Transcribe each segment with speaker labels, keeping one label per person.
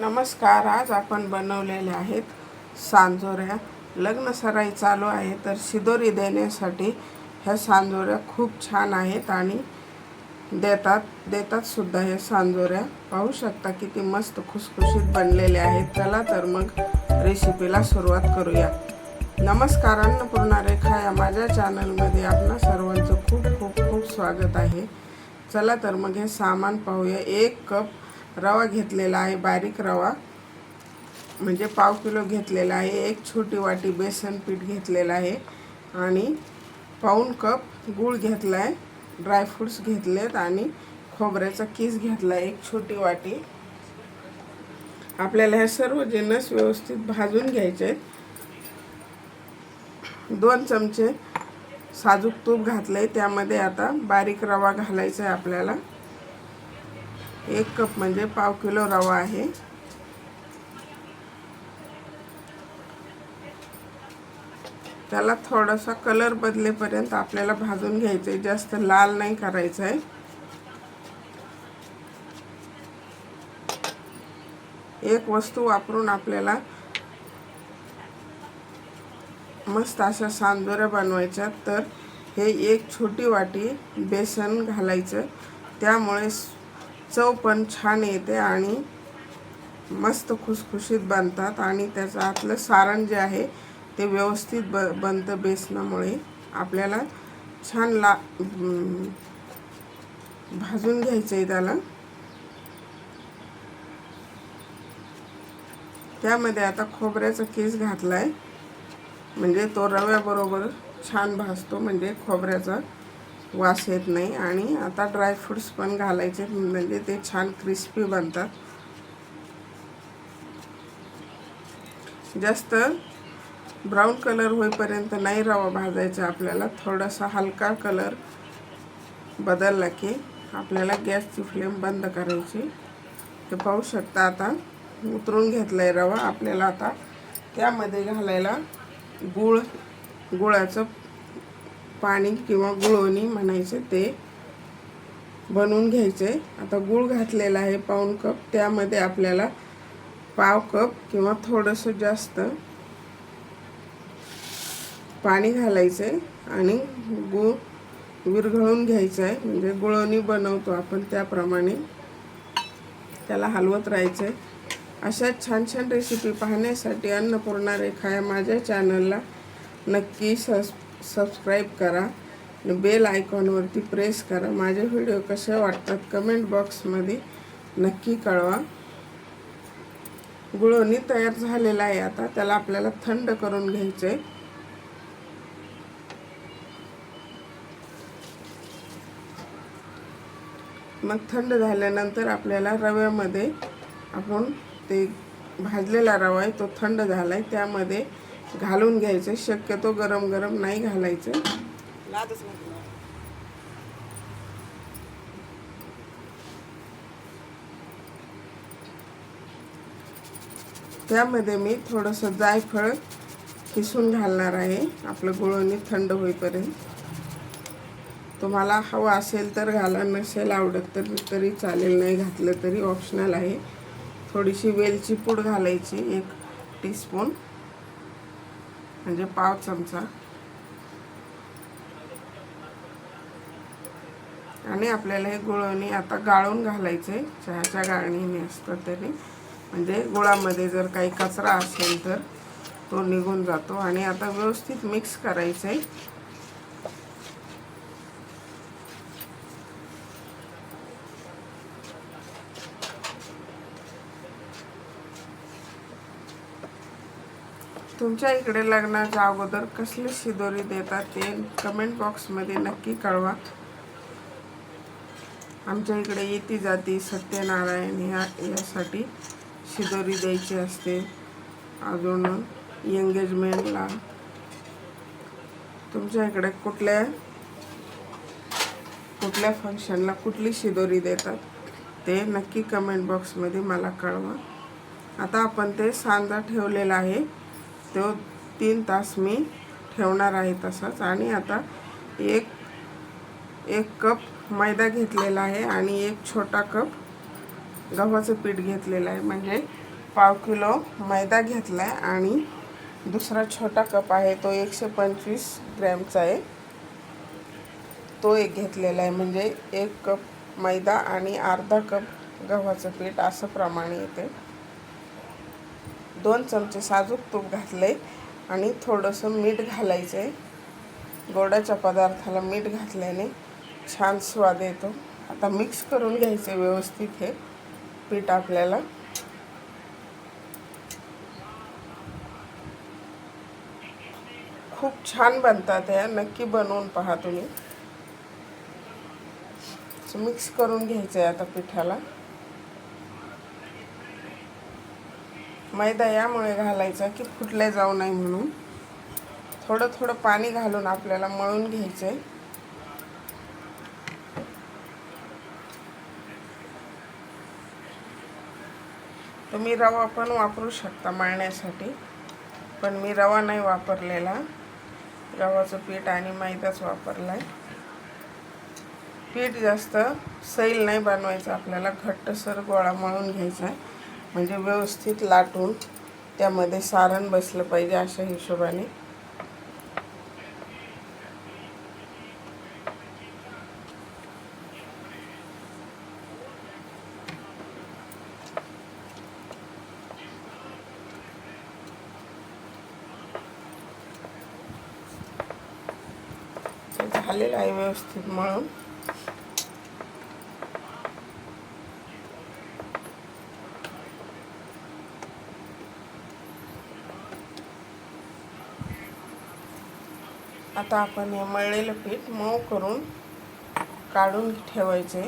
Speaker 1: नमस्कार आज आपण बनवलेले आहेत सांजोऱ्या. लग्न सराई चालू आहे तर शिदोरी देण्यासाठी ह्या सांजोऱ्या खूप छान आहेत आणि देतात देतात सुद्धा हे सांजोऱ्या. पाहू शकता किती मस्त खुसखुशीत बनलेले आहेत. चला तर मग रेसिपीला सुरुवात करूया. नमस्कार अन्नपूर्णा रेखा या माझ्या चॅनलमध्ये आपणा सर्वांचं खूप खूप खूप स्वागत आहे. चला तर मग हे सामान पाहूया. एक कप रवा घेतलेला आहे बारीक रवा. म्हणजे पाव किलो घेतलेला आहे एक छोटी वाटी बेसन पीठ घेतलेलं आहे आणि पाऊण कप गूळ घेतला आहे ड्रायफ्रूट्स घेतलेत आणि खोबऱ्याचा किस घेतला आहे एक छोटी वाटी. आपल्याला हे सर्व जिन्नस व्यवस्थित भाजून घ्यायचे आहेत दोन चमचे साजूक तूप घातलंय त्यामध्ये आता बारीक रवा घालायचा आहे आपल्याला. एक कप म्हणजे पाव किलो रवा आहे. त्याला थोडासा कलर बदलेपर्यंत आपल्याला भाजून घ्यायचं आहे जास्त लाल नाही करायचं आहे एक वस्तू वापरून आपल्याला मस्त अशा सांदोऱ्या बनवायच्या. तर हे एक छोटी वाटी बेसन घालायचं. त्यामुळे चव पण छान येते आणि मस्त खुसखुशीत बनतात. आणि त्याचं आतलं सारण जे आहे ते व्यवस्थित ब बनतं बेसनामुळे. आपल्याला छान ला भाजून घ्यायचं आहे त्याला. त्यामध्ये आता खोबऱ्याचा केस घातला आहे म्हणजे तो रव्याबरोबर छान भाजतो म्हणजे खोबऱ्याचा. वास येत नाही आणि आता ड्रायफ्रूट्स पण घालायचे. म्हणजे ते छान क्रिस्पी बनतात. जास्त ब्राऊन कलर होईपर्यंत नाही रवा भाजायचा आपल्याला. थोडासा हलका कलर बदलला की आपल्याला गॅसची फ्लेम बंद करायची. ते पाहू शकता आता. उतरून घेतला आहे रवा. आपल्याला आता त्यामध्ये घालायला गूळ गुळाचं पाणी किंवा गुळवणी म्हणायचे ते बनवून घ्यायचे. आता गूळ घातलेला आहे पाऊण कप. त्यामध्ये आपल्याला पाव कप किंवा थोडंसं जास्त पाणी घालायचं आहे आणि गूळ विरघळून घ्यायचं आहे म्हणजे गुळवणी बनवतो आपण त्याप्रमाणे. त्याला हलवत राहायचं आहे अशा छान छान रेसिपी पाहण्यासाठी अन्नपूर्णा रेखा या माझ्या चॅनलला नक्की सस सबस्क्राईब करा आणि बेल आयकॉनवरती प्रेस करा. माझे व्हिडिओ कसे वाटतात कमेंट बॉक्समध्ये नक्की कळवा. गुळवणी तयार झालेला आहे आता. त्याला आपल्याला थंड करून घ्यायचं आहे मग थंड झाल्यानंतर आपल्याला रव्यामध्ये आपण ते भाजलेला रवा आहे तो थंड झाला आहे त्यामध्ये घालून घ्यायचं. शक्यतो गरम गरम नाही घालायचं. त्यामध्ये मी थोडंसं जायफळ किसून घालणार आहे. आपलं गुळवणी थंड होईपर्यंत. तुम्हाला हवं असेल तर घाला. नसेल आवडत तर तरी चालेल. नाही घातलं तरी ऑप्शनल आहे. थोडीशी वेलची पूड घालायची. एक टीस्पून म्हणजे पाव चमचा. आणि आपल्याला हे गुळवणी आता गाळून घालायचे चहाच्या गाळणीने असतं तरी म्हणजे गुळामध्ये जर काही कचरा असेल तर तो निघून जातो. आणि आता व्यवस्थित मिक्स करायचं आहे तुमच्या इकडे लग्नाच्या अगोदर कसली शिदोरी देतात ते कमेंट बॉक्समध्ये नक्की कळवा. आमच्या इकडे येती जाती सत्यनारायण ह्या यासाठी शिदोरी द्यायची असते. अजून एंगेजमेंटला तुमच्या इकडे कुठल्या कुठल्या फंक्शनला कुठली शिदोरी देतात ते नक्की कमेंट बॉक्समध्ये मला कळवा. आता आपण ते सांजा ठेवलेला आहे. तो तीन तास मी ठेवणार आहे तसाच. आणि आता एक एक कप मैदा घेतलेला आहे आणि एक छोटा कप गव्हाचं पीठ घेतलेलं आहे. म्हणजे पाव किलो मैदा घेतला आहे आणि दुसरा छोटा कप आहे तो एकशे पंचवीस ग्रॅमचा आहे. तो एक घेतलेला आहे. म्हणजे एक कप मैदा आणि अर्धा कप गव्हाचं पीठ असं प्रमाणे येते. दोन चमचे साजूक तूप घातले आणि थोडंसं मीठ घालायचं आहे गोडाच्या पदार्थाला मीठ घातल्याने छान स्वाद येतो. आता मिक्स करून घ्यायचे व्यवस्थित हे पीठ आपल्याला. खूप छान बनतात या नक्की बनवून पहा तुम्ही. मिक्स करून घ्यायचं आहे आता पिठाला. मैदा यामुळे घालायचा की फुटले जाऊ नये म्हणून. थोडं थोडं पाणी घालून आपल्याला मळून घ्यायचं आहे तुम्ही रवा पण वापरू शकता मळण्यासाठी पण मी रवा नाही वापरलेला. गव्हाचं पीठ आणि मैदाच वापरला आहे पीठ जास्त सैल नाही बनवायचं आपल्याला घट्टसर गोळा मळून घ्यायचा आहे म्हणजे व्यवस्थित लाटून त्यामध्ये सारण बसलं पाहिजे अशा हिशोबाने. झालेलं आहे व्यवस्थित मळून. आता आपण हे मळलेलं पीठ मऊ करून काढून ठेवायचे.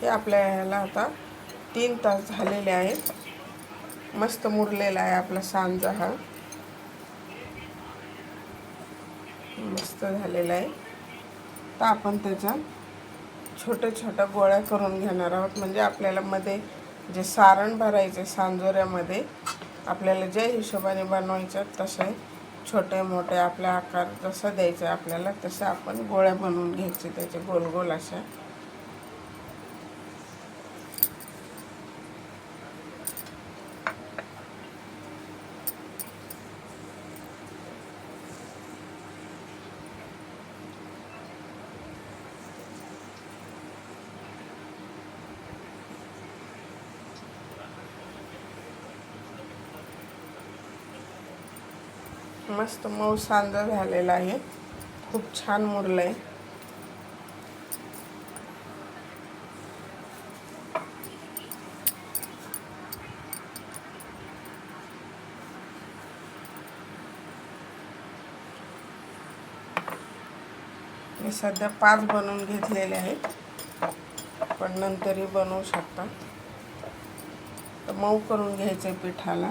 Speaker 1: हे आपल्या ह्याला आता तीन तास झालेले आहेत. मस्त मुरलेला आहे आपला सांजा हा. मस्त झालेला आहे. तर आपण त्याच्या छोट्या छोट्या गोळ्या करून घेणार आहोत. म्हणजे आपल्याला मध्ये जे सारण भरायचे सांजोऱ्यामध्ये आपल्याला ज्या हिशोबाने बनवायचं तसे छोटे मोठे आपल्या आकार जसं द्यायचं आपल्याला तसं आपण गोळ्या बनवून घ्यायचे त्याचे गोल गोल अशा. मस्त मऊ सांजा झालेला आहे. खूप छान मुरलं आहे मी सध्या पाच बनवून घेतलेले आहेत. पण नंतरही बनवू शकता. तर मऊ करून घ्यायचं पिठाला.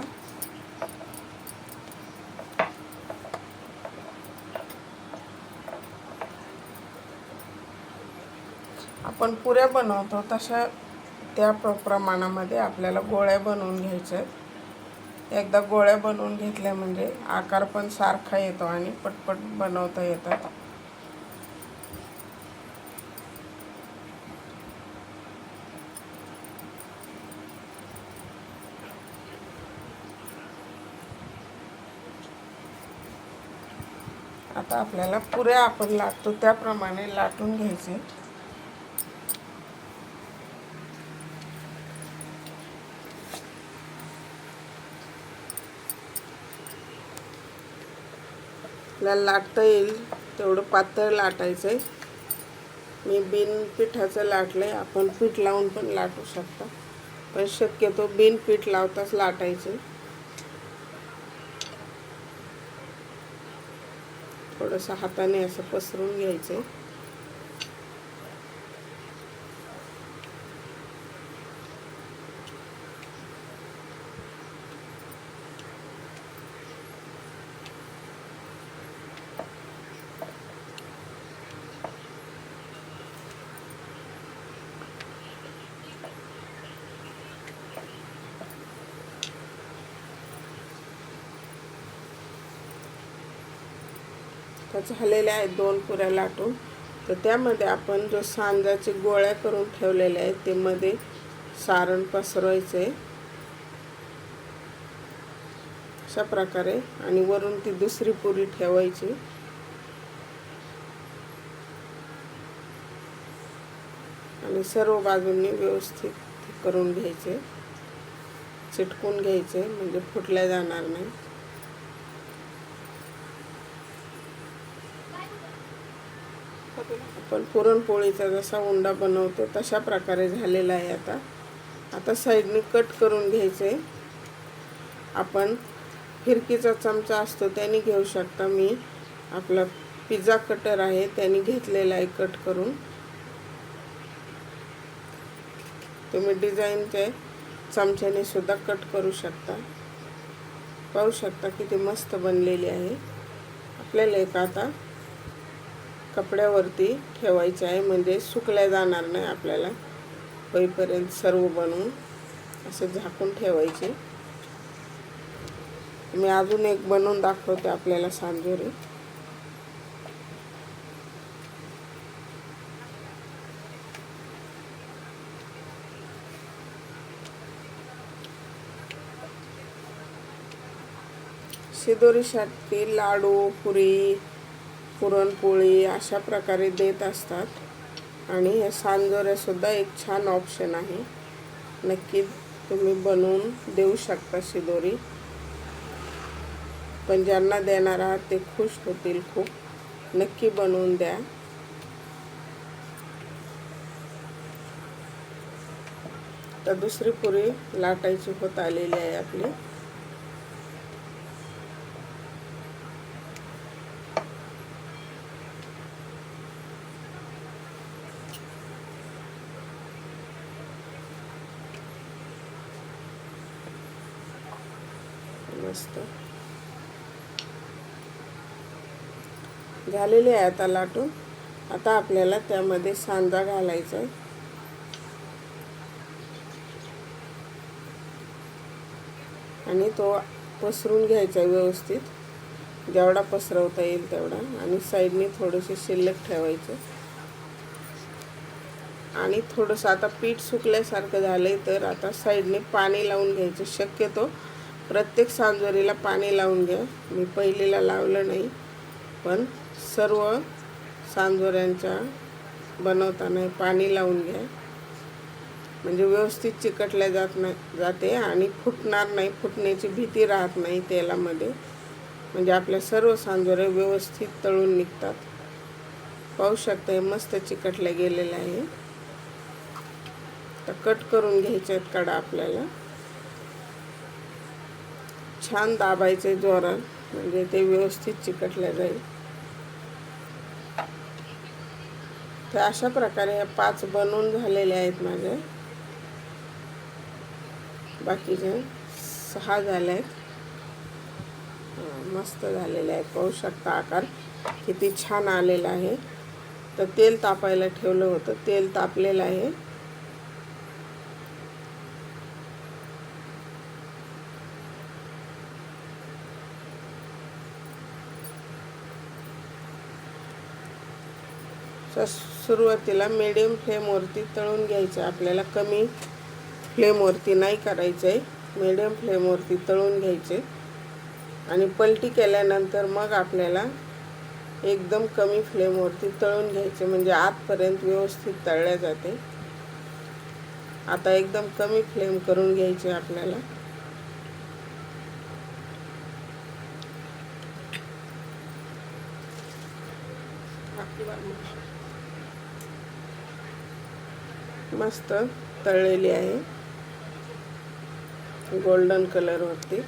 Speaker 1: आपण पुऱ्या बनवतो तशा त्या प्र प्रमाणामध्ये आपल्याला गोळ्या बनवून घ्यायच्या आहेत. एकदा गोळ्या बनवून घेतल्या म्हणजे आकार पण सारखा येतो आणि पटपट बनवता येतात. आता आपल्याला पुऱ्या आपण लाटतो त्याप्रमाणे लाटून घ्यायचे. आपल्याला लाटता येईल तेवढं पातळ लाटायचं आहे मी बिन पिठाचं लाटलं आहे आपण पीठ लावून पण लाटू शकता. पण शक्यतो बिन पीठ लावताच लाटायचे. थोडंसं हाताने असं पसरून घ्यायचं आहे आता झालेल्या आहेत दोन पुऱ्या लाटून. तर त्यामध्ये आपण जो सांजाचे गोळ्या करून ठेवलेल्या आहेत ते मध्ये सारण पसरवायचं. आहे अशा प्रकारे आणि वरून ती दुसरी पुरी ठेवायची. आणि सर्व बाजूंनी व्यवस्थित करून घ्यायचे. चिटकून घ्यायचे म्हणजे फुटल्या जाणार नाही. आपण पुरणपोळीचा जसा उंडा बनवतो तशा प्रकारे झालेला आहे आता. आता साईडने कट करून घ्यायचे. आपण फिरकीचा चमचा असतो त्याने घेऊ शकता. मी आपला पिझ्झा कटर आहे त्याने घेतलेला आहे कट करून. तुम्ही डिझाईनचे चमच्याने सुद्धा कट करू शकता. पाहू शकता किती मस्त बनलेली आहे. आपल्याला एक आता कपड्यावरती ठेवायचे आहे म्हणजे सुकल्या जाणार नाही आपल्याला. होईपर्यंत सर्व बनवून असं झाकून ठेवायचे. मी अजून एक बनवून दाखवते आपल्याला सांजोरी. शिदोरीसाठी लाडू पुरी पुरणपोळी अशा प्रकारे देत असतात. आणि हे सांजोऱ्यासुद्धा एक छान ऑप्शन आहे. नक्की तुम्ही बनवून देऊ शकता शिदोरी. पण ज्यांना देणार आहात ते खुश होतील खूप. नक्की बनवून द्या. तर दुसरी पुरी लाटायची होत आलेली आहे आपली मस्त झालेले आहे आता लाटून आता आपल्याला त्यामध्ये सांजा घालायचा आहे. आणि तो पसरून घ्यायचा आहे व्यवस्थित. जेवढा पसरवता येईल तेवढा. आणि साईडने थोडेसे शिल्लक ठेवायचं. आणि थोडंसं आता पीठ सुकल्यासारखं झालं आहे तर आता साईडने पाणी लावून घ्यायचं. शक्यतो प्रत्येक सांजोरीला पाणी लावून घ्या. मी पहिलीला लावलं नाही. पण सर्व सांजोऱ्यांच्या बनवताना पाणी लावून घ्या. म्हणजे व्यवस्थित चिकटल्या जात नाही जाते आणि फुटणार नाही फुटण्याची भीती राहत नाही तेलामध्ये. म्हणजे आपल्या सर्व सांजोरे व्यवस्थित तळून निघतात. पाहू शकता हे मस्त चिकटल्या गेलेलं आहे. तर कट करून घ्यायचे आहेत कडा आपल्याला. छान दाबायचे जोरात म्हणजे ते व्यवस्थित चिकटल्या जाईल. तर अशा प्रकारे या पाच बनवून झालेल्या आहेत माझे. बाकीचे सहा झाले आहेत मस्त झालेले आहेत. पाहू शकता आकार. किती छान आलेला आहे. तर तेल तापायला ठेवलं होतं. तेल तापलेलं आहे. सुरुवातीला मिडियम फ्लेमवरती तळून घ्यायचं. आपल्याला कमी फ्लेमवरती नाही करायचं आहे मिडियम फ्लेमवरती तळून घ्यायचे. आणि पलटी केल्यानंतर मग आपल्याला एकदम कमी फ्लेमवरती तळून घ्यायचे. म्हणजे आतपर्यंत व्यवस्थित तळल्या जाते. आता एकदम कमी फ्लेम करून घ्यायचे आपल्याला. मस्त तळलेली आहे. गोल्डन कलरवरती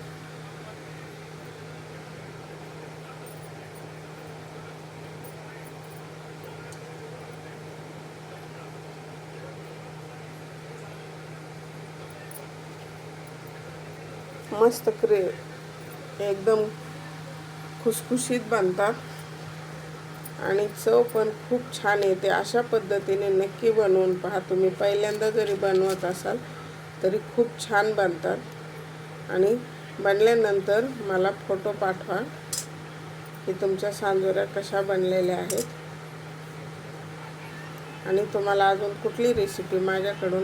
Speaker 1: मस्त क्रे एकदम खुसखुशीत बनतात. आणि चव पण खूप छान येते. अशा पद्धतीने नक्की बनवून पहा. तुम्ही पहिल्यांदा जरी बनवत असाल तरी खूप छान बनतात. आणि बनल्यानंतर मला फोटो पाठवा की तुमच्या सांजोऱ्या कशा बनलेल्या आहेत. आणि तुम्हाला अजून कुठली रेसिपी माझ्याकडून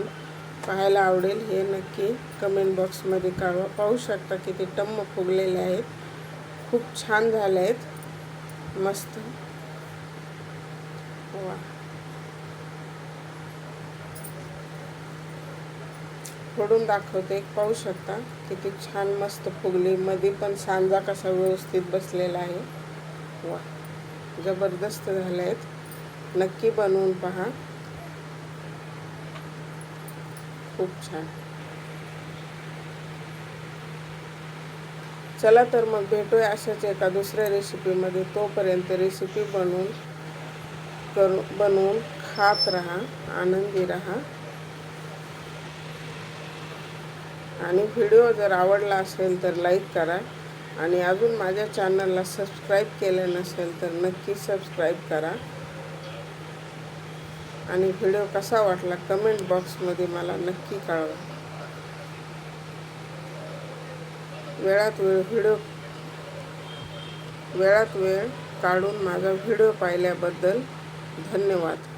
Speaker 1: पाहायला आवडेल हे नक्की कमेंट बॉक्समध्ये कळवा पाहू शकता की ते टम्म फुगलेले आहेत. खूप छान झाले आहेत मस्त. हो. वा फोडून दाखवते. एक पाहू शकता किती छान मस्त फुगली. मध्ये पण सांजा कसा व्यवस्थित बसलेला आहे. वा. जबरदस्त झाले आहेत नक्की बनवून पहा. खूप छान. चला तर मग भेटूया अशाच एका दुसऱ्या रेसिपीमध्ये तोपर्यंत रेसिपी बनवून करू बनवून खात राहा आनंदी राहा. आणि व्हिडिओ जर आवडला असेल तर लाईक करा. आणि अजून माझ्या चॅनलला सबस्क्राईब केलं नसेल तर नक्की सबस्क्राईब करा. आणि व्हिडिओ कसा वाटला कमेंट बॉक्समध्ये मला नक्की कळवा. वेळात वेळ व्हिडिओ वेळात वेळ काढून माझा व्हिडिओ पाहिल्याबद्दल धन्यवाद.